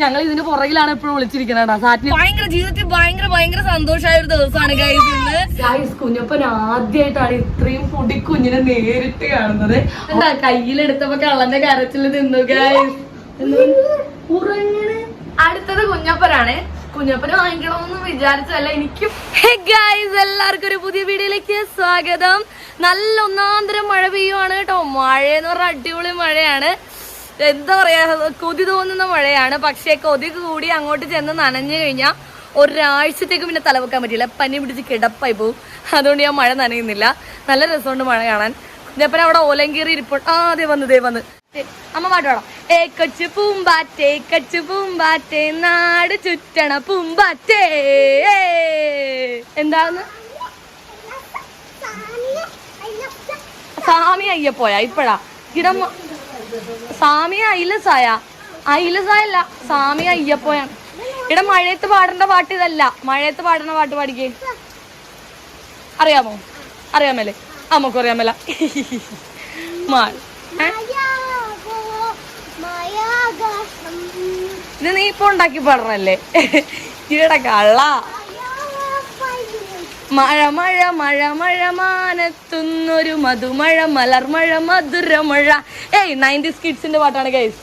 ഞങ്ങൾ ഇതിന് പുറകിലാണ് എപ്പോഴും വിളിച്ചിരിക്കണേടാ സാറ്റിന് ഭയങ്കര ജീവിതത്തിൽ ഭയങ്കര ഭയങ്കര സന്തോഷമായ ഒരു ദിവസമാണ് ഗൈസ് ഇന്ന്. കുഞ്ഞപ്പൻ ആദ്യമായിട്ടാണ് ഇത്രയും പൊടി കുഞ്ഞിനെ നേരിട്ട് കാണുന്നത്. എന്താ കയ്യിലെടുത്തപ്പോ കള്ളന്റെ കരച്ചിൽ നിന്നു ഗായ്സ് അടുത്തത് കുഞ്ഞപ്പനാണ്. കുഞ്ഞപ്പന് വാങ്ങിക്കണമെന്ന് വിചാരിച്ചല്ല എനിക്ക്. ഗൈസ് എല്ലാവർക്കും ഒരു പുതിയ വീഡിയോയിലേക്ക് സ്വാഗതം. നല്ല ഒന്നാന്തരം മഴ പെയ്യുവാണ് കേട്ടോ. മഴ എന്ന് പറഞ്ഞ അടിപൊളി മഴയാണ്. എന്താ പറയാ കൊതി തോന്നുന്ന മഴയാണ്. പക്ഷെ കൊതി കൂടി അങ്ങോട്ട് ചെന്ന് നനഞ്ഞു കഴിഞ്ഞാൽ ഒരാഴ്ചത്തേക്ക് പിന്നെ തലവെക്കാൻ പറ്റില്ല. പനി പിടിച്ച് കിടപ്പായി പോകും അതുകൊണ്ട് ഞാൻ മഴ നനയുന്നില്ല. നല്ല രസമുണ്ട് മഴ കാണാൻ. ഞാൻ അവിടെ ഓലങ്കീറി ഇരിപ്പോൾ ആ അതെ വന്ന് ദേ വന്ന്. അമ്മ പാട്ട് പാടാം. ഏ കൊച്ചു പൂമ്പാറ്റേ കൊച്ചു പൂമ്പാറ്റേ നാട് ചുറ്റണ പൂമ്പാറ്റേ. എന്താന്ന്? സ്വാമി അയ്യപ്പോയാ ഇപ്പഴാ. ഇടം സാമി അയിലസായ അയിലസായല്ല സാമിയ അയ്യപ്പോയാണ് ഇവിടെ മഴയത്ത് പാടേണ്ട പാട്ട് ഇതല്ല. മഴയത്ത് പാടുന്ന പാട്ട് പാടിക്കേ. അറിയാമോ? അറിയാമല്ലേ അമ്മക്കും അറിയാമല്ല? ഇത് നീ ഇപ്പൊ ഉണ്ടാക്കി പാടണല്ലേ? ഇവിടെ കള്ള. മഴ മഴ മഴ മഴ മാനത്തുന്നൊരു മധുമഴ മലർമഴ മധുരമഴ ഏയ് നയന്റീസ് കിഡ്സിന്റെ പാട്ടാണ് ഗൈസ്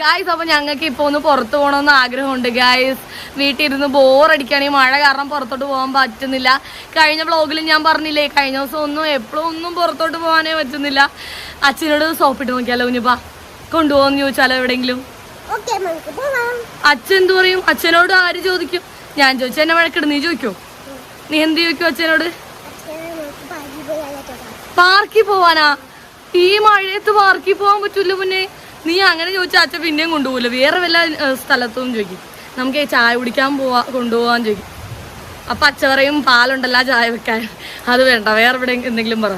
ഗായ്സ് അപ്പൊ ഞങ്ങൾക്ക് ഇപ്പൊ ഒന്ന് പുറത്തു പോകണമെന്ന് ആഗ്രഹമുണ്ട് ഗായ്സ് വീട്ടിൽ ഇരുന്ന് ബോറടിക്കുകയാണെങ്കിൽ മഴ കാരണം പുറത്തോട്ട് പോകാൻ പറ്റുന്നില്ല. കഴിഞ്ഞ വ്ളോഗിൽ ഞാൻ പറഞ്ഞില്ലേ കഴിഞ്ഞ ദിവസം ഒന്നും എപ്പോഴും ഒന്നും പുറത്തോട്ട് പോകാനേ പറ്റുന്നില്ല. അച്ഛനോട് സോപ്പിട്ട് നോക്കിയാലോ കുഞ്ഞിപ്പാ കൊണ്ടുപോകാന്ന് ചോദിച്ചാലോ എവിടെയെങ്കിലും? അച്ഛൻ എന്തു പറയും? അച്ഛനോട് ആര് ചോദിക്കും? ഞാൻ ചോദിച്ചു എന്നെ വഴക്കിടും നീ ചോദിക്കോ? നീ എന്ത് ചോദിക്കും അച്ഛനോട്? പാർക്കിൽ പോവാനാ? ഈ മഴയത്ത് പാർക്കിൽ പോവാൻ പറ്റൂല പിന്നെ? നീ അങ്ങനെ ചോദിച്ചാൽ അച്ഛൻ പിന്നെയും കൊണ്ടുപോകില്ല വേറെ വല്ല സ്ഥലത്തും ചോദിക്കും. നമുക്ക് ചായ കുടിക്കാൻ പോവാ കൊണ്ടുപോകാൻ ചോദിക്കും. അപ്പൊ അച്ഛ പറയും പാലുണ്ടല്ലോ ചായ വെക്കാൻ. അത് വേണ്ട വേറെ എവിടെ എന്തെങ്കിലും പറ.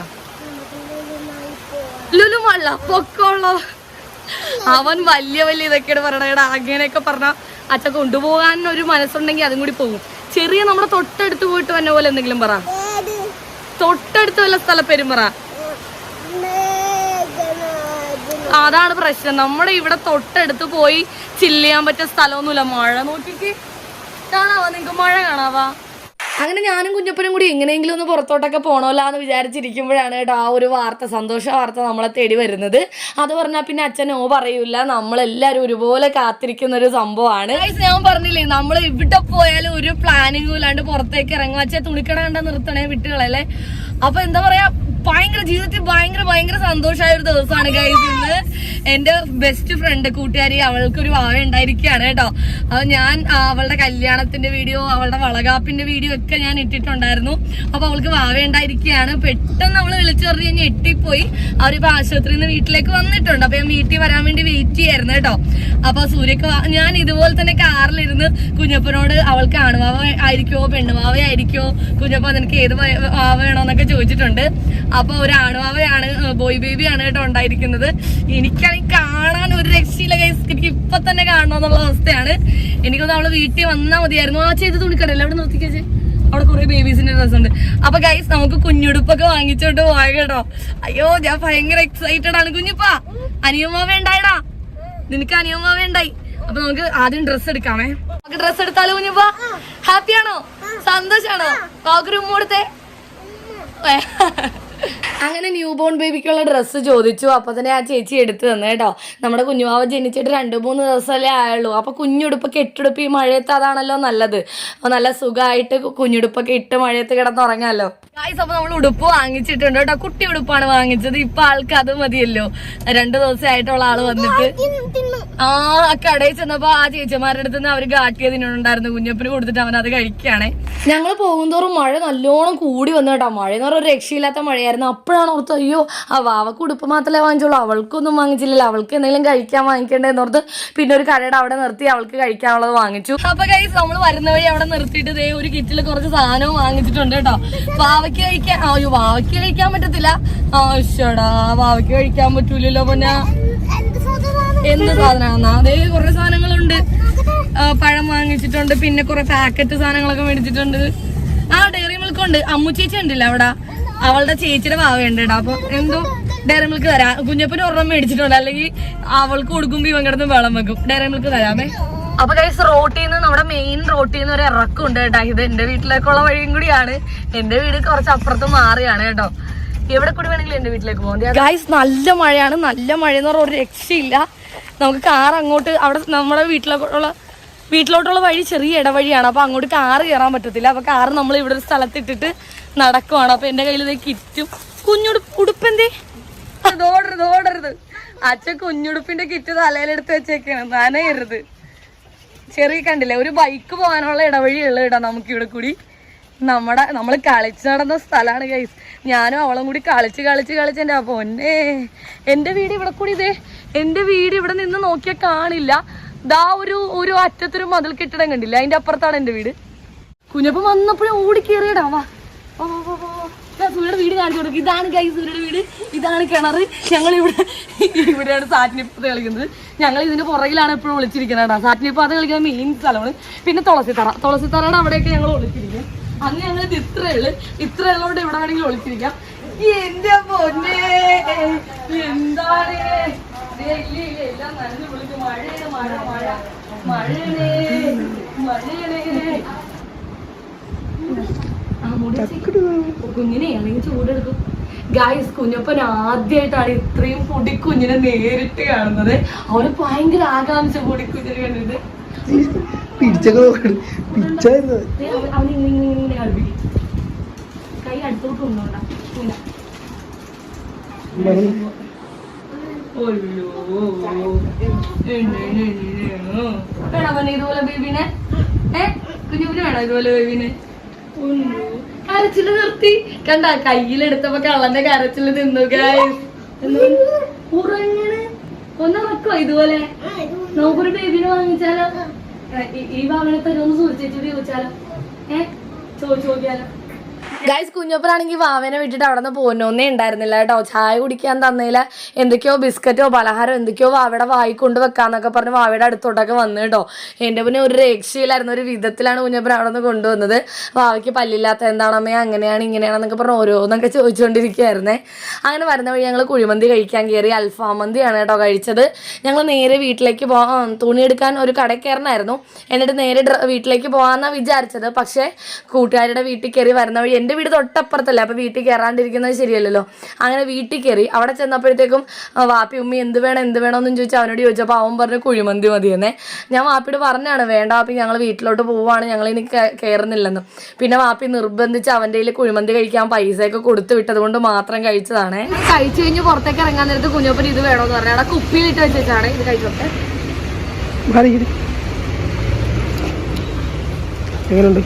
ലുലു മള്ള പൊക്കോളോ അവൻ വലിയ വലിയ ഇതൊക്കെയാണ് പറയണേടാ അങ്ങനെയൊക്കെ പറഞ്ഞ അച്ഛ കൊണ്ടുപോകാൻ ഒരു മനസ്സുണ്ടെങ്കിൽ അതും കൂടി പോകും. ചെറിയ നമ്മുടെ തൊട്ടടുത്ത് പോയിട്ട് വന്ന പോലെ എന്തെങ്കിലും പറ. തൊട്ടടുത്ത് വല്ല സ്ഥലപ്പേരും പറ. അതാണ് പ്രശ്നം. നമ്മുടെ ഇവിടെ തൊട്ടടുത്ത് പോയി ചില്ല് ചെയ്യാൻ പറ്റിയ സ്ഥലമൊന്നുമില്ല. മഴ നോക്കിക്ക്. കാണാവാ? നിങ്ങക്ക് മഴ കാണാവാ? അങ്ങനെ ഞാനും കുഞ്ഞപ്പനും കൂടി എങ്ങനെയെങ്കിലും ഒന്ന് പുറത്തോട്ടൊക്കെ പോകണമല്ലോ എന്ന് വിചാരിച്ചിരിക്കുമ്പോഴാണ് കേട്ടോ ആ ഒരു വാർത്ത സന്തോഷ വാർത്ത നമ്മളെ തേടി വരുന്നത്. അത് പറഞ്ഞാൽ പിന്നെ അച്ഛൻ ഓ പറയൂല. നമ്മളെല്ലാവരും ഒരുപോലെ കാത്തിരിക്കുന്ന ഒരു സംഭവമാണ് ഞാൻ പറഞ്ഞില്ലേ നമ്മൾ ഇവിടെ പോയാലും ഒരു പ്ലാനിങ്ങും ഇല്ലാണ്ട് പുറത്തേക്ക് ഇറങ്ങും. അച്ഛൻ തുണിക്കട കണ്ട നിർത്തണേ വിട്ടുകളല്ലേ? അപ്പൊ എന്താ പറയാ ഭയങ്കര ജീവിതത്തിൽ ഭയങ്കര ഭയങ്കര സന്തോഷമായ ഒരു ദിവസമാണ് ഗൈസ് ഇന്ന് എന്റെ ബെസ്റ്റ് ഫ്രണ്ട് കൂട്ടുകാരി അവൾക്കൊരു വാവ ഉണ്ടായിരിക്കുകയാണ് കേട്ടോ. അപ്പൊ ഞാൻ അവളുടെ കല്യാണത്തിന്റെ വീഡിയോ അവളുടെ വളകാപ്പിന്റെ വീഡിയോ ഒക്കെ ഞാൻ ഇട്ടിട്ടുണ്ടായിരുന്നു. അപ്പൊ അവൾക്ക് വാവ ഉണ്ടായിരിക്കുകയാണ്. പെട്ടെന്ന് അവൾ വിളിച്ചു പറഞ്ഞു കഴിഞ്ഞാൽ എട്ടിപ്പോയി. അവരിപ്പോ ആശുപത്രിയിൽ നിന്ന് വീട്ടിലേക്ക് വന്നിട്ടുണ്ട്. അപ്പൊ ഞാൻ വീട്ടിൽ വരാൻ വേണ്ടി വെയിറ്റ് ചെയ്യായിരുന്നു കേട്ടോ. അപ്പൊ സൂര്യക്ക് ഞാൻ ഇതുപോലെ തന്നെ കാറിലിരുന്ന് കുഞ്ഞപ്പനോട് അവൾക്ക് ആണുവാവ ആയിരിക്കോ പെണ്ണുവാവ ആയിരിക്കോ കുഞ്ഞപ്പ നിനക്ക് ഏത് വാവ വേണോന്നൊക്കെ ചോദിച്ചിട്ടുണ്ട്. അപ്പൊ ഒരു ആണുവാവയാണ് ബോയ് ബേബിയാണ് കേട്ടോ ഉണ്ടായിരിക്കുന്നത്. എനിക്കാണെങ്കിൽ കാണാൻ ഒരു രക്ഷയില്ല ഗൈസ് എനിക്ക് ഇപ്പൊ തന്നെ കാണണമെന്നുള്ള അവസ്ഥയാണ്. എനിക്കൊന്ന് അവൾ വീട്ടിൽ വന്നാൽ മതിയായിരുന്നു. ആ ചെയ്ത് തുണിക്കടല്ലേ അവിടെ നിർത്തിക്കേ അവിടെ കുറെ ബേബീസിന്റെ ഡ്രസ് ഉണ്ട്. അപ്പൊ ഗൈസ് നമുക്ക് കുഞ്ഞുടുപ്പൊക്കെ വാങ്ങിച്ചോണ്ട് പോയ കേട്ടോ. അയ്യോ ഞാൻ ഭയങ്കര എക്സൈറ്റഡ് ആണ് കുഞ്ഞിപ്പാ. അനിയമ്മ വേണ്ടായടാ നിനക്ക് അനിയമ്മ വേണ്ടായി അപ്പൊ നമുക്ക് ആദ്യം ഡ്രസ് എടുക്കാമേ. നമുക്ക് ഡ്രസ് എടുത്താലോ കുഞ്ഞിപ്പാ? ഹാപ്പിയാണോ സന്തോഷാണോ? നമുക്ക് റൂമ് കൊടുത്തേ. അങ്ങനെ ന്യൂ ബോൺ ബേബിക്കുള്ള ഡ്രസ്സ് ചോദിച്ചു. അപ്പൊ തന്നെ ആ ചേച്ചി എടുത്തു തന്നെ കേട്ടോ. നമ്മുടെ കുഞ്ഞുമാവ ജനിച്ചിട്ട് രണ്ട് മൂന്ന് ദിവസമല്ലേ ആയുള്ളൂ. അപ്പോൾ കുഞ്ഞുടുപ്പൊക്കെ ഇട്ടുടുപ്പ് ഈ മഴയത്ത് അതാണല്ലോ നല്ലത്. അപ്പോൾ നല്ല സുഖമായിട്ട് കുഞ്ഞുടുപ്പൊക്കെ ഇട്ട് മഴയത്ത് കിടന്നുറങ്ങാമല്ലോ ഗായ്സ് അപ്പോൾ നമ്മൾ ഉടുപ്പ് വാങ്ങിച്ചിട്ടുണ്ട് കേട്ടോ. കുട്ടി ഉടുപ്പാണ് വാങ്ങിച്ചത്. ഇപ്പൊ ആൾക്ക് അത് മതിയല്ലോ. രണ്ടു ദിവസമായിട്ടുള്ള ആൾ വന്നിട്ട്. ആ കടയിൽ ചെന്നപ്പോ ആ ചേച്ചിമാരുടെ അടുത്ത് നിന്ന് അവർ ഗാട്ടിയതിനുണ്ടായിരുന്നു കുഞ്ഞപ്പന് കൊടുത്തിട്ട് അവൻ അത് കഴിക്കുകയാണേ. ഞങ്ങൾ പോകുന്തോറും മഴ നല്ലോണം കൂടി വന്നു കേട്ടോ. മഴ എന്ന് പറഞ്ഞാൽ ഒരു രക്ഷയില്ലാത്ത മഴയായിരുന്നു അപ്പോഴാണ് ഓർത്ത് അയ്യോ ആ വാവക്ക് ഉടുപ്പ് മാത്രമേ വാങ്ങിച്ചുള്ളൂ. അവൾക്കൊന്നും വാങ്ങിച്ചില്ലല്ലോ. അവൾക്ക് എന്തെങ്കിലും കഴിക്കാൻ വാങ്ങിക്കേണ്ടതെന്ന് ഓർത്ത് പിന്നെ ഒരു കടയുടെ അവിടെ നിർത്തി അവൾക്ക് കഴിക്കാനുള്ളത് വാങ്ങിച്ചു. അപ്പൊ കൈസ് നമ്മൾ വരുന്ന വഴി അവിടെ നിർത്തിയിട്ട് ദേ ഒരു കിറ്റിൽ കുറച്ച് സാധനവും വാങ്ങിച്ചിട്ടുണ്ട് കേട്ടോ. വാവയ്ക്ക് കഴിക്കാൻ അയ്യോ വാവയ്ക്ക് കഴിക്കാൻ പറ്റത്തില്ല. ആവശ്യടാ വാവയ്ക്ക് കഴിക്കാൻ പറ്റൂലല്ലോ പൊന്നാ. എന്ത് സാധനമാണെന്നാ അതേ കുറെ സാധനങ്ങളുണ്ട്. പഴം വാങ്ങിച്ചിട്ടുണ്ട്. പിന്നെ കുറെ പാക്കറ്റ് സാധനങ്ങളൊക്കെ മേടിച്ചിട്ടുണ്ട്. ആ ഡെയറി മിൽക്ക് ഉണ്ട്. അമ്മു ചേച്ചി ഉണ്ടല്ലോ അവിടെ? അവളുടെ ചേച്ചിയുടെ ഭാവയുണ്ട് അപ്പൊ എന്തോ ഡയറി മിൽക്ക് തരാം. കുഞ്ഞപ്പന് ഒരെണ്ണം മേടിച്ചിട്ടുണ്ട്. അല്ലെങ്കിൽ അവൾക്ക് കൊടുക്കുമ്പോ ഇവൻ കിടന്ന് വെള്ളം വെക്കും. ഡയറി മിൽക്ക് തരാമേ. അപ്പൊ കൈസ് റോട്ടിൽ നിന്ന് നമ്മുടെ മെയിൻ റോട്ടിൽ നിന്ന് ഒരു ഇറക്കമുണ്ട് കേട്ടോ ഇത് എന്റെ വീട്ടിലേക്കുള്ള വഴിയും കൂടിയാണ്. എന്റെ വീട് കുറച്ച് അപ്പുറത്ത് മാറിയാണ് കേട്ടോ എവിടെ കൂടി വേണമെങ്കിലും എന്റെ വീട്ടിലേക്ക് പോകാം. ഗൈസ് നല്ല മഴയാണ്. നല്ല മഴ എന്ന് പറഞ്ഞാൽ ഒരു രക്ഷയില്ല. നമുക്ക് കാർ അങ്ങോട്ട് അവിടെ നമ്മുടെ വീട്ടിലേക്കുള്ള വീട്ടിലോട്ടുള്ള വഴി ചെറിയ ഇടവഴിയാണ്. അപ്പൊ അങ്ങോട്ട് കാറ് കയറാൻ പറ്റത്തില്ല. അപ്പൊ കാറ് നമ്മൾ ഇവിടെ ഒരു സ്ഥലത്തിട്ടിട്ട് നടക്കുവാണ്. അപ്പൊ എന്റെ കയ്യിൽ കിറ്റും. കുഞ്ഞുടു ഉടുപ്പെന്തേ? ഓടരുത് ഓടരുത് അച്ഛൻ കുഞ്ഞുടുപ്പിന്റെ കിറ്റ് തലയിലെടുത്ത് വെച്ചേക്കാണ്. നനയരുത്. ചെറിയ കണ്ടില്ലേ ഒരു ബൈക്ക് പോകാനുള്ള ഇടവഴി ഉള്ള ഇടാം നമുക്ക് ഇവിടെ കൂടി. നമ്മുടെ നമ്മൾ കളിച്ച് നടന്ന സ്ഥലമാണ് ഗൈസ് ഞാനും അവളും കൂടി കളിച്ച് കളിച്ച് കളിച്ച് എന്റെ ഒന്നേ എന്റെ വീട് ഇവിടെ കൂടി ഇതേ. എന്റെ വീട് ഇവിടെ നിന്ന് നോക്കിയാൽ കാണില്ല. ദാ ഒരു ഒരു അറ്റത്തൊരു മതിൽ കെട്ടിടം കണ്ടില്ല? അതിന്റെ അപ്പുറത്താണ് എന്റെ വീട്. കുഞ്ഞപ്പം വന്നപ്പോഴും ഓടി വാ. സൂര്യയുടെ വീട് കാണിച്ചു കൊടുക്കും. ഇതാണ് ഗൈ സൂര്യയുടെ വീട്. ഇതാണ് കിണർ. ഞങ്ങൾ ഇവിടെ ഇവിടെയാണ് സാറ്റിനിപ്പത്ത് കളിക്കുന്നത്. ഞങ്ങൾ ഇതിന്റെ പുറകിലാണ് എപ്പോഴും ഒളിച്ചിരിക്കുന്നത് കേട്ടോ. സാറ്റിനിപ്പത്ത് കളിക്കുന്ന മെയിൻ സ്ഥലമാണ്. പിന്നെ തുളസിത്തറ. തുളസിത്തറയുടെ അവിടെയൊക്കെ ഞങ്ങൾ ഒളിച്ചിരിക്കും. അന്ന് ഞങ്ങൾ ഇത് ഇത്രയേ ഉള്ളു. ഇത്ര ഉള്ളതുകൊണ്ട് എവിടെ വേണമെങ്കിൽ ഒളിച്ചിരിക്കാം. എന്റെ പൊന്നെ എന്താണ്? എല്ലാം നനഞ്ഞു മഴ മഴ. കുഞ്ഞിനെ അല്ലെങ്കിൽ ചൂടെടുക്കും. ഗായ്സ് കുഞ്ഞപ്പൻ ആദ്യമായിട്ടാണ് ഇത്രയും പൊടി കുഞ്ഞിനെ നേരിട്ട് കാണുന്നത്. അവന് ഭയങ്കര ആകാംക്ഷ പൊടി കുഞ്ഞിനെ കണ്ടിട്ട്. കൈ അടുത്തോട്ട് കൊണ്ടോണ്ട. വേണോ ഇതുപോലെ ബേബിനെ? ഏ കുഞ്ഞുപിന് വേണോ ഇതുപോലെ ബേബിനെ? ഒയ്യോ. കരച്ചിൽ നിർത്തി. കണ്ട കയ്യിലെടുത്തപ്പോ കള്ളന്റെ കരച്ചിൽ തിന്നുകയായിരുന്നു ഒന്ന് വെക്കോ ഇതുപോലെ? നമുക്കൊരു ബേബിനെ വാങ്ങിച്ചാലോ? ഈ- ഈ ഒന്ന് സൂചിച്ചിട്ട് ചോദിച്ചാലോ ഏ ചോദിച്ചു നോക്കിയാലോ ഗൈസ് കുഞ്ഞപ്പനാണെങ്കിൽ വാവനെ വിട്ടിട്ട് അവിടെ നിന്ന് പോകുന്നൊന്നേ ഉണ്ടായിരുന്നില്ല കേട്ടോ. ചായ കുടിക്കാൻ തന്നേല എന്തൊക്കെയോ ബിസ്ക്കറ്റോ പലഹാരം എന്തൊക്കെയോ വാവയുടെ വായി കൊണ്ട് വെക്കാന്നൊക്കെ പറഞ്ഞ് വാവയുടെ അടുത്തോട്ടൊക്കെ വന്നു കേട്ടോ. എന്റെ പിന്നെ ഒരു രക്ഷയിലായിരുന്നു ഒരു വിധത്തിലാണ് കുഞ്ഞപ്പൻ അവിടെ നിന്ന് കൊണ്ടുവന്നത്. വാവയ്ക്ക് പല്ലില്ലാത്ത എന്താണമ്മേ അങ്ങനെയാണ് ഇങ്ങനെയാണെന്നൊക്കെ പറഞ്ഞ് ഓരോന്നൊക്കെ ചോദിച്ചുകൊണ്ടിരിക്കുകയായിരുന്നേ അങ്ങനെ വരുന്ന വഴി ഞങ്ങൾ കുഴിമന്തി കഴിക്കാൻ കയറി അൽഫാം മന്തിയാണ് കേട്ടോ കഴിച്ചത്. ഞങ്ങൾ നേരെ വീട്ടിലേക്ക് പോകാൻ തുണി എടുക്കാൻ ഒരു കടയിൽ കയറണമായിരുന്നു എന്നിട്ട് നേരെ വീട്ടിലേക്ക് പോകാമെന്നാണ് വിചാരിച്ചത്. പക്ഷേ കൂട്ടുകാരുടെ വീട്ടിൽ കയറി വരുന്ന വഴി വീട് തൊട്ടപ്പുറത്തല്ലേ അപ്പോൾ വീട്ടിൽ കയറാണ്ടിരിക്കുന്നത് ശരിയല്ലല്ലോ. അങ്ങനെ വീട്ടിൽ കയറി അവിടെ ചെന്നപ്പോഴത്തേക്കും വാപ്പി ഉമ്മി എന്ത് വേണം എന്ത് വേണമെന്നും ചോദിച്ചു അവനോട് ചോദിച്ചപ്പോൾ അവൻ പറഞ്ഞു കുഴിമന്തി മതിയെന്നേ. ഞാൻ വാപ്പിയോട് പറഞ്ഞാണ് വേണ്ട വാപ്പി ഞങ്ങൾ വീട്ടിലോട്ട് പോവുകയാണ് ഞങ്ങൾ ഇനി കയറുന്നില്ലെന്ന് പിന്നെ വാപ്പി നിർബന്ധിച്ച് അവന്റെ കയ്യിൽ കുഴിമന്തി കഴിക്കാൻ പൈസയൊക്കെ കൊടുത്തു വിട്ടത് കൊണ്ട് മാത്രം കഴിച്ചതാണ്. കഴിച്ചു കഴിഞ്ഞ് പുറത്തേക്ക് ഇറങ്ങാൻ നേരത്ത് കുഞ്ഞപ്പൻ ഇത് വേണമെന്ന് പറഞ്ഞു. അവിടെ കുപ്പിയിലിട്ട് വെച്ചാണ് ഇത് കഴിച്ചോട്ടെ. എങ്ങനെയുണ്ട്?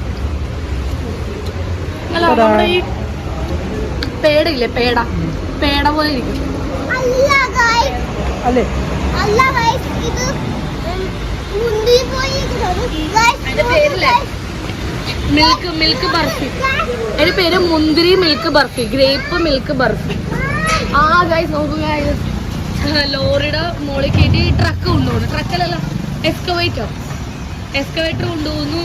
അല്ല നമ്മുടെ ഈ പേടയില്ലേ പേട. പേട പോലെ ഇരിക്കും. അല്ല ഗൈസ് അല്ലേ? അല്ല ഗൈസ് ഇത് മുന്തി പോയി അതിന്റെ പേരില്ലേ? Milk milk barfi. അതിന്റെ പേര് മുന്തിരി milk barfi. Grape milk barfi. ആ ഗൈസ് നോക്കുക ലോറിയുടെ മോളിൽ കയറ്റി ട്രക്ക് കൊണ്ടുപോകുന്നു. ട്രക്കിലല്ല എക്സ്കവേറ്റർ എക്സ്കവേറ്റർ കൊണ്ടുപോകുന്നു.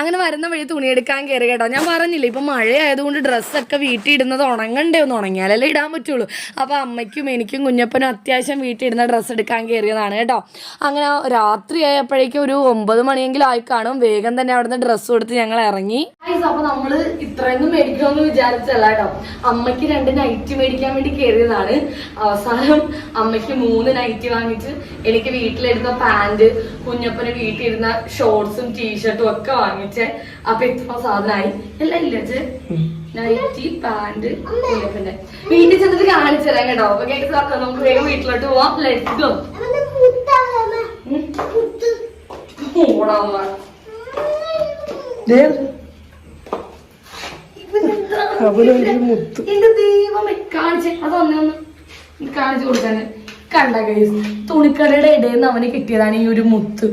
അങ്ങനെ വരുന്ന വഴി തുണിയെടുക്കാൻ കയറി കേട്ടോ. ഞാൻ പറഞ്ഞില്ല ഇപ്പം മഴ ആയതുകൊണ്ട് ഡ്രസ്സൊക്കെ വീട്ടിൽ ഇടുന്നത് ഉണങ്ങണ്ടേ ഒന്ന് ഉണങ്ങിയാലല്ലേ ഇടാൻ പറ്റുള്ളൂ. അപ്പോൾ അമ്മയ്ക്കും എനിക്കും കുഞ്ഞപ്പനും അത്യാവശ്യം വീട്ടിൽ ഇടുന്ന ഡ്രസ്സ് എടുക്കാൻ കയറിയതാണ് കേട്ടോ. അങ്ങനെ രാത്രി ആയപ്പോഴേക്കും ഒരു ഒമ്പത് മണിയെങ്കിലും ആയി കാണും. വേഗം തന്നെ അവിടുന്ന് ഡ്രസ്സ് കൊടുത്ത് ഞങ്ങൾ ഇറങ്ങി. അപ്പോൾ നമ്മൾ ഇത്രയൊന്നും മേടിക്കുമെന്ന് വിചാരിച്ചല്ല കേട്ടോ. അമ്മയ്ക്ക് രണ്ട് നൈറ്റ് മേടിക്കാൻ വേണ്ടി കയറിയതാണ് അവസാനം അമ്മയ്ക്ക് മൂന്ന് നൈറ്റ് വാങ്ങിച്ച് എനിക്ക് വീട്ടിലിരുന്ന പാന്റ് കുഞ്ഞപ്പന് വീട്ടിലിരുന്ന ഷോർട്സും ടീഷർട്ടും ഒക്കെ വാങ്ങിച്ച് അപ്പൊ ഇത്ര സാധനമായി അല്ല ഇല്ല നൈറ്റി പാന്റ് വീട്ടിൽ ചെന്നിട്ട് കാണിച്ചു തരാം കേട്ടോ. അപ്പൊ കേട്ട് സാർ നമുക്ക് വേഗം വീട്ടിലോട്ട് പോവാം. ലെറ്റ്സ് ഗോ അവനൊരു മുത്ത്. എന്റെ ദൈവമേ കാണിച്ച്. അത് ഒന്നേ ഒന്ന് കാണിച്ചു കൊടുക്കാന്. കണ്ട കൈസ് തുണിക്കടയുടെ ഇടയിൽ നിന്ന് അവന് കിട്ടിയതാണ് ഈ ഒരു മുത്ത്.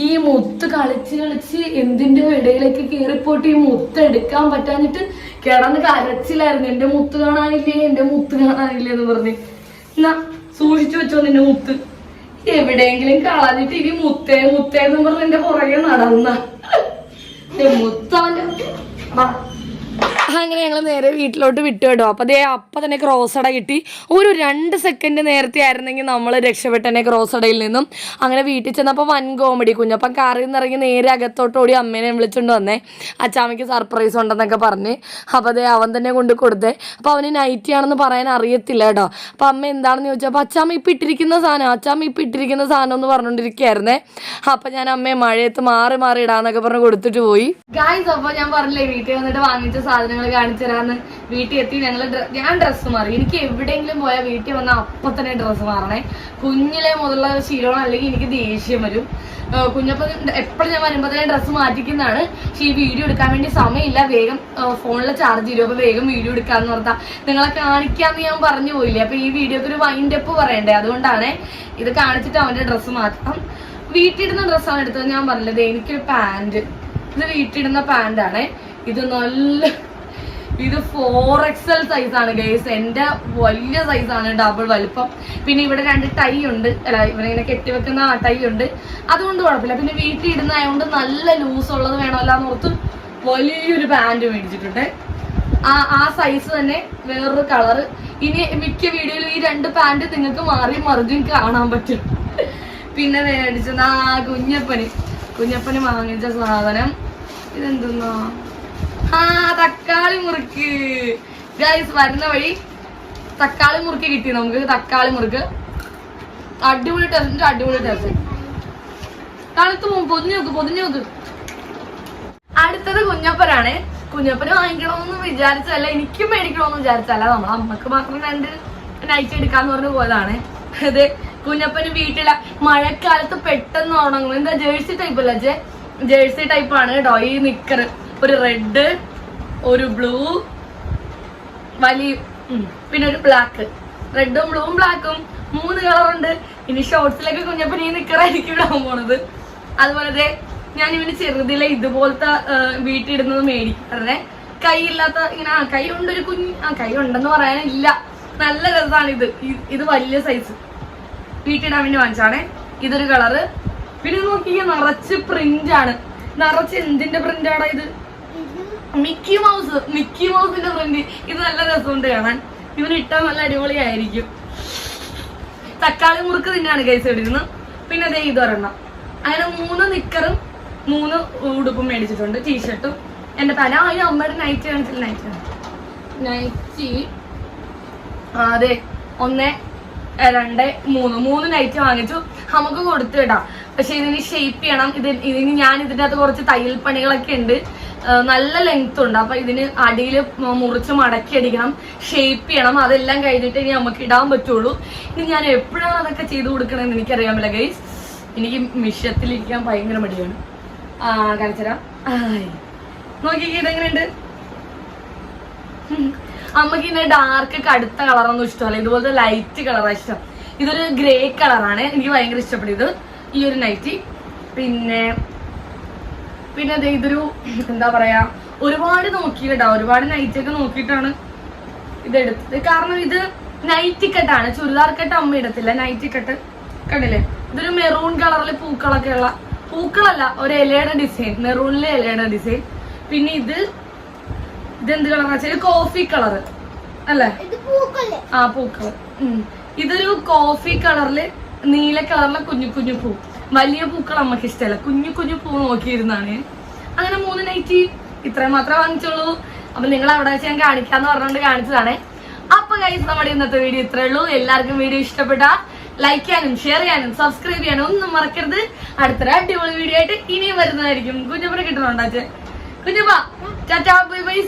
ഈ മുത്ത് കളിച്ച് കളിച്ച് എന്തിന്റെ ഇടയിലേക്ക് കയറിപ്പോട്ട് ഈ മുത്ത് എടുക്കാൻ പറ്റാഞ്ഞിട്ട് കിടന്ന് കരച്ചിലായിരുന്നു. എന്റെ മുത്ത് കാണാനില്ലേ? എന്റെ മുത്ത് കാണാനില്ലേ? എന്ന് പറഞ്ഞ്. എന്നാ സൂക്ഷിച്ചു വെച്ചോ നിന്റെ മുത്ത്. എവിടെയെങ്കിലും കളഞ്ഞിട്ട് ഇനി മുത്തേ മുത്തേ എന്ന് പറഞ്ഞ് എന്റെ പുറകെ നടന്ന. മുത്ത് അവന്റെ വാ അങ്ങനെ ഞങ്ങൾ നേരെ വീട്ടിലോട്ട് വിട്ടു കേട്ടോ അപ്പോൾ അതേ അപ്പം തന്നെ ക്രോസ് അട കിട്ടി. ഒരു രണ്ട് സെക്കൻഡ് നേരത്തെ ആയിരുന്നെങ്കിൽ നമ്മൾ രക്ഷപ്പെട്ടനെ ക്രോസ് അടയിൽ നിന്നും. അങ്ങനെ വീട്ടിൽ ചെന്നപ്പോൾ വൻ കോമഡി കുഞ്ഞപ്പം കാറിൽ നിന്ന് ഇറങ്ങി നേരെ അകത്തോട്ട് ഓടി അമ്മേനെ വിളിച്ചുകൊണ്ട് വന്നേ. അച്ചാമ്മയ്ക്ക് സർപ്രൈസ് ഉണ്ടെന്നൊക്കെ പറഞ്ഞ്. അപ്പോൾ അതേ അവൻ തന്നെ കൊണ്ട് കൊടുത്തേ. അപ്പോൾ അവന് നൈറ്റി ആണെന്ന് പറയാൻ അറിയത്തില്ല കേട്ടോ. അപ്പോൾ അമ്മ എന്താണെന്ന് ചോദിച്ചപ്പോൾ അച്ചാമ്മ ഇപ്പം ഇട്ടിരിക്കുന്ന സാധനം അച്ചാമ്മ ഇപ്പം ഇട്ടിരിക്കുന്ന സാധനം എന്ന് പറഞ്ഞുകൊണ്ടിരിക്കുകയായിരുന്നേ അപ്പം ഞാൻ അമ്മയെ മഴയത്ത് മാറി മാറി ഇടാന്നൊക്കെ പറഞ്ഞ് കൊടുത്തിട്ട് പോയി. ഗായ്സ് അപ്പോൾ ഞാൻ പറഞ്ഞില്ലേ വീട്ടിൽ വന്നിട്ട് വാങ്ങിച്ച സാധനങ്ങൾ കാണിച്ചു തരാന്ന് വീട്ടിൽ എത്തി ഞങ്ങൾ ഞാൻ ഡ്രസ്സ് മാറി. എനിക്ക് എവിടെയെങ്കിലും പോയാൽ വീട്ടിൽ വന്നാൽ അപ്പൊ തന്നെ ഡ്രസ്സ് മാറണേ. കുഞ്ഞിലെ മുതലുള്ള ശീലമാണ് അല്ലെങ്കിൽ എനിക്ക് ദേഷ്യം വരും. കുഞ്ഞപ്പം എപ്പോഴും ഞാൻ വരുമ്പോൾ തന്നെ ഡ്രസ്സ് മാറ്റിക്കുന്നതാണ്. പക്ഷെ ഈ വീഡിയോ എടുക്കാൻ വേണ്ടി സമയമില്ല. വേഗം ഫോണിൽ ചാർജ് ചെയ്യും അപ്പൊ വേഗം വീഡിയോ എടുക്കാന്ന് പറഞ്ഞാൽ നിങ്ങളെ കാണിക്കാന്ന് ഞാൻ പറഞ്ഞു പോയില്ലേ? അപ്പൊ ഈ വീഡിയോക്ക് ഒരു വൈൻഡ് അപ്പ് പറയണ്ടേ? അതുകൊണ്ടാണ് ഇത് കാണിച്ചിട്ട് അവന്റെ ഡ്രസ്സ് മാറ്റാം വീട്ടിലിടുന്ന ഡ്രസ്സാണ് എടുത്തത്. ഞാൻ പറഞ്ഞത് എനിക്കൊരു പാന്റ് ഇത് വീട്ടിടുന്ന പാന്റാണ് ഇത് നല്ല ഇത് ഫോർ എക്സൽ സൈസ് ആണ് ഗൈസ് എന്റെ വലിയ സൈസാണ് ഡബിൾ വലിപ്പം. പിന്നെ ഇവിടെ രണ്ട് ടൈ ഉണ്ട്. അല്ല ഇവരിങ്ങനെ കെട്ടിവെക്കുന്ന ടൈ ഉണ്ട്. അതുകൊണ്ട് കുഴപ്പമില്ല. പിന്നെ വീട്ടിൽ ഇടുന്നതായതുകൊണ്ട് നല്ല ലൂസ് ഉള്ളത് വേണമല്ലോ എന്ന് ഓർത്ത് വലിയൊരു പാന്റ് മേടിച്ചിട്ടുണ്ട്. ആ ആ സൈസ് തന്നെ വേറൊരു കളറ് ഇനി മിക്ക വീഡിയോയിലും ഈ രണ്ട് പാന്റ് നിങ്ങൾക്ക് മാറി മറിഞ്ഞും കാണാൻ പറ്റും. പിന്നെ മേടിച്ചത് ആ കുഞ്ഞപ്പനി. കുഞ്ഞപ്പനി വാങ്ങിച്ച സാധനം. ഇതെന്തെന്നാ? ആ തക്കാളി മുറുക്ക്. ഗൈസ് വരുന്ന വഴി തക്കാളി മുറുക്ക് കിട്ടി നമുക്ക്. തക്കാളി മുറുക്ക്. അടിപൊളി ടെസ്റ്റ് അടിപൊളി ടെസ്റ്റ് തണുത്ത് പൊതിഞ്ഞു നോക്ക് പൊതിഞ്ഞു നോക്ക്. അടുത്തത് കുഞ്ഞപ്പനാണ്. കുഞ്ഞപ്പന് വാങ്ങിക്കണമെന്ന് വിചാരിച്ചല്ല എനിക്കും മേടിക്കണമെന്ന് വിചാരിച്ചല്ല നമ്മളെ അമ്മയ്ക്ക് മാത്രം രണ്ട് നൈറ്റ് എടുക്കാന്ന് പറഞ്ഞു പോയതാണ്. അത് കുഞ്ഞപ്പന് വീട്ടില മഴക്കാലത്ത് പെട്ടെന്ന് ഉണങ്ങും എന്താ ജേഴ്സി ടൈപ്പ് അല്ലേ ജേഴ്സി ടൈപ്പ് ആണ് കേട്ടോ ഈ നിക്കർ ഒരു റെഡ് ഒരു ബ്ലൂ വലിയ പിന്നെ ഒരു ബ്ലാക്ക് റെഡും ബ്ലൂവും ബ്ലാക്കും മൂന്ന് കളറുണ്ട് ഇനി ഷോർട്സിലൊക്കെ കുഞ്ഞപ്പൻ ഈ നിക്കറായിരിക്കും ഇടാൻ പോണത്. അതുപോലെ ഞാൻ ഇവന് ചെറുതിലെ ഇതുപോലത്തെ വീട്ടിലിടുന്നത് മേടിക്കാറേ കൈയില്ലാത്ത ഇങ്ങനെ ആ കൈ ഉണ്ടൊരു കുഞ്ഞ് ആ കൈ ഉണ്ടെന്ന് പറയാനില്ല. നല്ല രസമാണ് ഇത്. ഇത് വലിയ സൈസ് വീട്ടിടാൻ വേണ്ടി വാങ്ങിച്ചാണേ ഇതൊരു കളറ് പിന്നെ നോക്കി നിറച്ച് പ്രിന്റ് ആണ്. നിറച്ച് എന്തിന്റെ പ്രിന്റ് ആടാ ഇത്? മിക്കി മൗസ് മിക്കി മൗസിന്റെ ഫ്രണ്ട് ഇത് നല്ല രസമുണ്ട് കാണാൻ. ഇവന് ഇട്ടാൽ നല്ല അടിപൊളിയായിരിക്കും. തക്കാളി മുറുക്ക് തന്നെയാണ് കൈസ് ഇടുന്നത് പിന്നെ അതേ ഇതൊരെണ്ണം അങ്ങനെ മൂന്ന് നിക്കറും മൂന്ന് ഉടുപ്പും മേടിച്ചിട്ടുണ്ട് ടീഷർട്ടും എന്റെ തല ആ അമ്മയുടെ നൈറ്റ് കാണിച്ചില്ല നൈറ്റ് നൈറ്റി അതെ. ഒന്ന് രണ്ട് മൂന്ന്. മൂന്ന് നൈറ്റ് വാങ്ങിച്ചു. നമുക്ക് കൊടുത്തു വിടാം. പക്ഷെ ഇതിന് ഷേപ്പ് ചെയ്യണം. ഇത് ഇതിന് ഞാൻ ഇതിന്റെ അകത്ത് കുറച്ച് തയ്യൽ പണികളൊക്കെ ഉണ്ട്. നല്ല ലെങ്ത് ഉണ്ട്. അപ്പൊ ഇതിന് അടിയിൽ മുറിച്ച് മടക്കി അടിക്കണം. ഷേപ്പ് ചെയ്യണം. അതെല്ലാം കഴിഞ്ഞിട്ട് ഇനി നമുക്ക് ഇടാൻ പറ്റുള്ളൂ. ഇനി ഞാൻ എപ്പോഴാണ് അതൊക്കെ ചെയ്തു കൊടുക്കണമെന്ന് എനിക്കറിയാൻ പറ്റില്ല ഗൈസ് എനിക്ക് മിഷത്തിലിരിക്കാൻ ഭയങ്കര മടിയാണ്. ആ കാണിച്ചരാം നോക്കിക്കേ ഇതെങ്ങനെയുണ്ട് അമ്മയ്ക്ക് ഇങ്ങനെ ഡാർക്ക് കടുത്ത കളറൊന്നും ഇഷ്ടമല്ല. ഇതുപോലത്തെ ലൈറ്റ് കളറാണ് ഇഷ്ടം. ഇതൊരു ഗ്രേ കളറാണ് എനിക്ക് ഭയങ്കര ഇഷ്ടപ്പെട്ടത് ഈ ഒരു നൈറ്റി പിന്നെ പിന്നെ ദേ ഇതൊരു എന്താ പറയാ ഒരുപാട് നോക്കിയിട്ടാ ഒരുപാട് നൈറ്റ് ഒക്കെ നോക്കിയിട്ടാണ് ഇത് എടുത്തത് കാരണം ഇത് നൈറ്റ് കെട്ടാണ് ചുരിദാർ കെട്ട് അമ്മ ഇടത്തില്ല. നൈറ്റ് കെട്ട് കണ്ടില്ലേ? ഇതൊരു മെറൂൺ കളറിൽ പൂക്കളൊക്കെ ഉള്ള പൂക്കളല്ല ഒരു ഇലയുടെ ഡിസൈൻ മെറൂണിലെ ഇലയുടെ ഡിസൈൻ പിന്നെ ഇത് ഇതെന്ത് കളറാ വെച്ചാൽ കോഫി കളർ അല്ലേ? ആ പൂക്കൾ. ഇതൊരു കോഫി കളറിൽ നീല കളറിലെ കുഞ്ഞു കുഞ്ഞു പൂ. വലിയ പൂക്കൾ അമ്മയ്ക്ക് ഇഷ്ടമല്ല കുഞ്ഞു കുഞ്ഞു പൂ നോക്കിയിരുന്നാണ്. അങ്ങനെ മൂന്ന് നൈറ്റി ഇത്രയും മാത്രമേ വാങ്ങിച്ചുള്ളൂ. അപ്പൊ നിങ്ങൾ അവിടെ വെച്ച് ഞാൻ കാണിക്കാന്ന് പറഞ്ഞുകൊണ്ട് കാണിച്ചതാണ്. അപ്പൊ ഗൈസ് നമ്മുടെ ഇന്നത്തെ വീഡിയോ ഇത്രേ ഉള്ളൂ. എല്ലാവർക്കും വീഡിയോ ഇഷ്ടപ്പെട്ട ലൈക്ക് ചെയ്യാനും ഷെയർ ചെയ്യാനും സബ്സ്ക്രൈബ് ചെയ്യാനും ഒന്നും മറക്കരുത്. അടുത്തൊരു അടിപൊളി വീഡിയോ ആയിട്ട് ഇനിയും വരുന്നതായിരിക്കും. കുഞ്ഞപ്പനെ കിട്ടുന്നുണ്ടാച്ച് കുഞ്ഞപ്പാ ടാറ്റാ ബൈ ബൈ